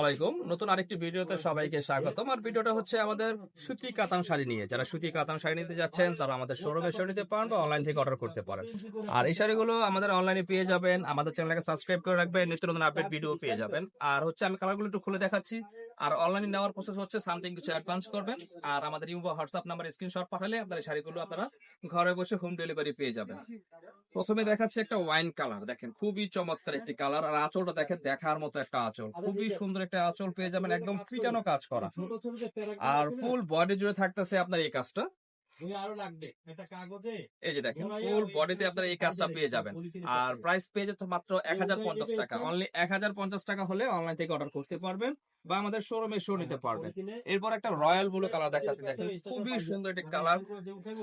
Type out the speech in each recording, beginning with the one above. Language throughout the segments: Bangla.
আলাইকুম। নতুন আরেকটি ভিডিওতে সবাইকে ভিডিওটা হচ্ছে আমাদের সুতি কাতান শাড়ি নিয়ে। যারা সুতি কাতান শাড়ি নিতে যাচ্ছেন, তারা আমাদের শোরুমে শাড়ি নিতে পারেন বা অনলাইন থেকে অর্ডার করতে পারেন। আর এই শাড়িগুলো আমাদের অনলাইনে পেয়ে যাবেন। আমাদের চ্যানেলকে সাবস্ক্রাইব করে রাখবেন। নিত্য নতুন আপডেট ভিডিও পেয়ে যাবেন। আর হচ্ছে, আমি কালারগুলো একটু খুলে দেখাচ্ছি। আর অনলাইনে নেওয়ার প্রসেস হচ্ছে সামথিং কিছু অ্যাডভান্স করবেন। আর আমাদের ইমো হোয়াটসঅ্যাপ নাম্বার স্ক্রিনশট পাঠালে আপনার শাড়িগুলো আপনারা ঘরে বসে হোম ডেলিভারি পেয়ে যাবেন। প্রথমে দেখাচ্ছে একটা ওয়াইন কালার দেখেন খুবই চমৎকার একটি কালার আর আঁচলটা দেখেন দেখার মতো একটা আঁচল। খুবই সুন্দর একটা আঁচল পেয়ে যাবেন একদম পিটানো কাজ করা। আর ফুল বডি জুড়ে থাকতেছে আপনার এই কাজটা। এই যে দেখেন ফুল বডিতে আপনারা এই কাজটা পেয়ে যাবেন। আর প্রাইস পেয়ে যাচ্ছে মাত্র এক হাজার পঞ্চাশ টাকা। অনলি এক হাজার পঞ্চাশ টাকা হলে অনলাইন থেকে অর্ডার করতে পারবেন। বা আমাদের শোরুমে শো নিতে পারবেন এরপর একটা রয়্যাল ব্লু কালার দেখাচ্ছি দেখেন। খুবই সুন্দর একটা কালার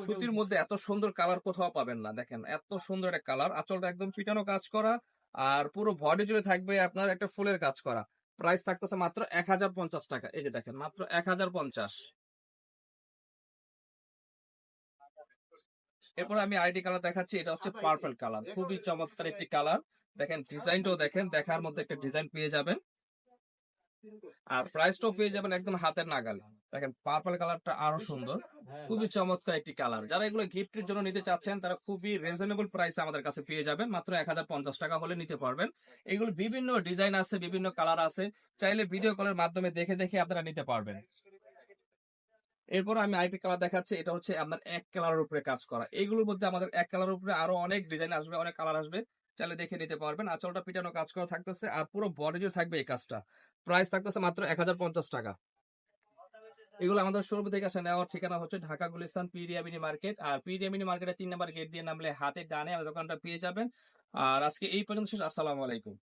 সুতির মধ্যে এত সুন্দর কালার কোথাও পাবেন না দেখেন। এত সুন্দর একটা কালার আঁচলটা একদম পিটানো কাজ করা আর পুরো বডি জুড়ে থাকবে আপনার একটা ফুলের কাজ করা। প্রাইস থাকতেছে মাত্র এক হাজার পঞ্চাশ টাকা। এই যে দেখেন মাত্র এক হাজার পঞ্চাশ। এরপর আমি আইডি কালার দেখাচ্ছি এটা হচ্ছে পার্পল কালার খুবই চমৎকার একটি কালার দেখেন ডিজাইনটাও দেখেন দেখার মধ্যে একটা ডিজাইন পেয়ে যাবেন। আর প্রাইসটাও পেয়ে যাবেন একদম হাতের নাগাল। দেখেন পার্পল কালারটা আরও সুন্দর। খুবই চমৎকার একটি কালার যারা এগুলো গিফটের জন্য নিতে চাচ্ছেন, তারা খুবই রিজনেবল প্রাইসে আমাদের কাছে পেয়ে যাবেন। মাত্র এক হাজার পঞ্চাশ টাকা হলে নিতে পারবেন। এগুলো বিভিন্ন ডিজাইন আছে, বিভিন্ন কালার আছে। চাইলে ভিডিও কলের মাধ্যমে দেখে দেখে আপনারা নিতে পারবেন। এরপর আমি আইপি কালার দেখাচ্ছি। এটা হচ্ছে আপনার এক কালারের উপরে কাজ করা। এইগুলোর মধ্যে আমাদের এক কালারের উপরে আরও অনেক ডিজাইন আসবে, অনেক কালার আসবে। চাইলে দেখে নিতে পারবেন। আঁচলটা পিটানো কাজ করা থাকতেছে, আর পুরো বডি জুড়ে থাকবে এই কাজটা। প্রাইস থাকতেছে মাত্র এক হাজার পঞ্চাশ টাকা। এগুলো আমাদের শোরুম থেকে আসা নেওয়ার ঠিকানা হচ্ছে ঢাকা গুলিস্তান পিডিয়ামিনি মার্কেট আর পিডিয়ামিনি মার্কেটে তিন নাম্বার গেট দিয়ে নামলে হাতে ডানে আমাদের দোকানটা পেয়ে যাবেন। আর আজকে এই পর্যন্ত শেষ। আসসালামু আলাইকুম।